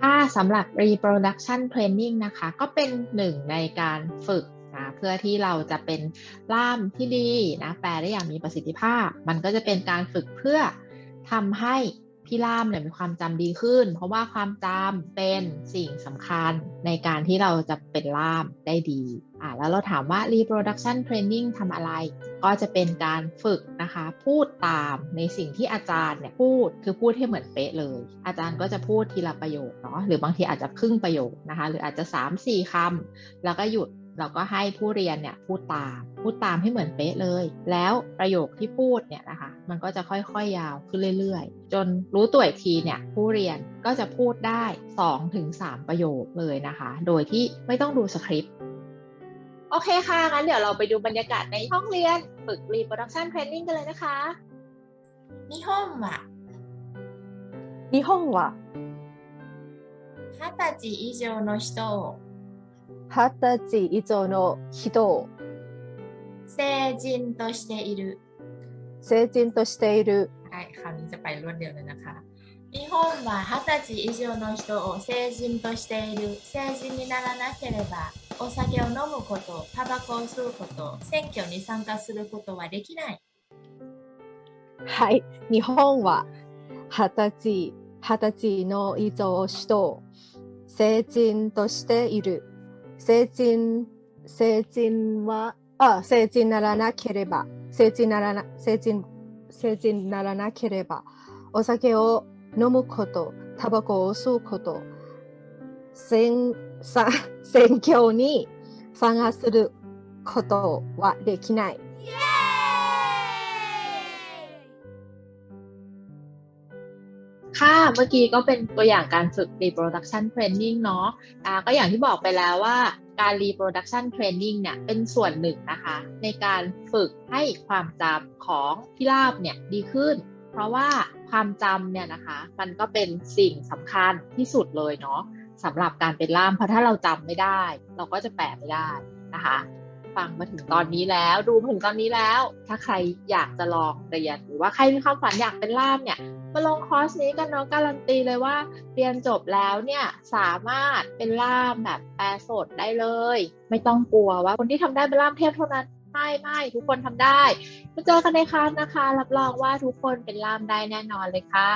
ถ้าสำหรับ reproduction training นะคะ ก็เป็นหนึ่งในการฝึกนะเพื่อที่เราจะเป็นล่ามที่ดีนะแปลได้อย่างมีประสิทธิภาพ มันก็จะเป็นการฝึกเพื่อทำให้พี่ล่ามเนี่ยมีความจำดีขึ้น เพราะว่าความจำเป็นสิ่งสำคัญในการที่เราจะเป็นล่ามได้ดี อ่าแล้วเราถามว่า reproduction training ทำอะไร ก็จะเป็นการฝึกนะคะ พูดตามในสิ่งที่อาจารย์เนี่ยพูดคือพูดให้เหมือนเป๊ะเลย อาจารย์ก็จะพูดทีละประโยคเนาะหรือบางทีอาจจะครึ่งประโยคนะคะ หรืออาจจะ 3-4คำแล้วก็หยุดเราก็ให้ผู้เรียนเนี่ยพูดตามพูดตามให้เหมือนเป๊ะเลย แล้วประโยคที่พูดเนี่ยนะคะ มันก็จะค่อยๆยาวขึ้นเรื่อยๆ จนรู้ตัวอีกทีเนี่ยผู้เรียนก็จะพูดได้ 2-3 ประโยคเลยนะคะ โดยที่ไม่ต้องดูสคริปต์ โอเคค่ะ งั้นเดี๋ยวเราไปดูบรรยากาศในห้องเรียน ฝึก reproduction training กันเลยนะคะ 日本は日本は二十歳以上の人を二十歳以上の人を成人としている。成人としている はい、คราวนี้จะไปรวดเดียวเลยนะคะ 日本は二十歳以上の人を成人としている。成人にならなければ、 お酒を飲むこと、タバコを吸うこと、選挙に参加することはできない。はい。日本は二十歳二十歳の以上の人を成人としている。成人成人はあ成人ならなければ。成人ならな成人成人ならなければ。お酒を飲むことタバコを吸うこと。選さ選挙に参加することはできない。 ค่ะ เมื่อกี้ก็เป็นตัวอย่างการฝึก reproduction training เนาะอ่าก็อย่างที่บอกไปแล้วว่าการ reproduction training เนี่ยเป็นส่วนหนึ่งนะคะ ในการฝึกให้ความจำของพี่ลาบเนี่ยดีขึ้น เพราะว่าความจำเนี่ยนะคะ มันก็เป็นสิ่งสำคัญที่สุดเลยเนาะ สำหรับการเป็นล่าม เพราะถ้าเราจำไม่ได้ เราก็จะแปลไม่ได้นะคะ ฟังมาถึงตอนนี้แล้วดูถึงตอนนี้แล้ว ถ้าใครอยากจะลองเรียนหรือว่าใครมีความฝันอยากเป็นล่ามเนี่ยมาลงคอร์สนี้กันเนาะการันตีเลยว่าเรียนจบแล้วเนี่ยสามารถเป็นล่ามแบบแปลสดได้เลย ไม่ต้องกลัวว่าคนที่ทำได้เป็นล่ามเทพเท่านั้นไม่ไม่ทุกคนทำได้มาเจอกันในคลาสนะคะ รับรองว่าทุกคนเป็นล่ามได้แน่นอนเลยค่ะ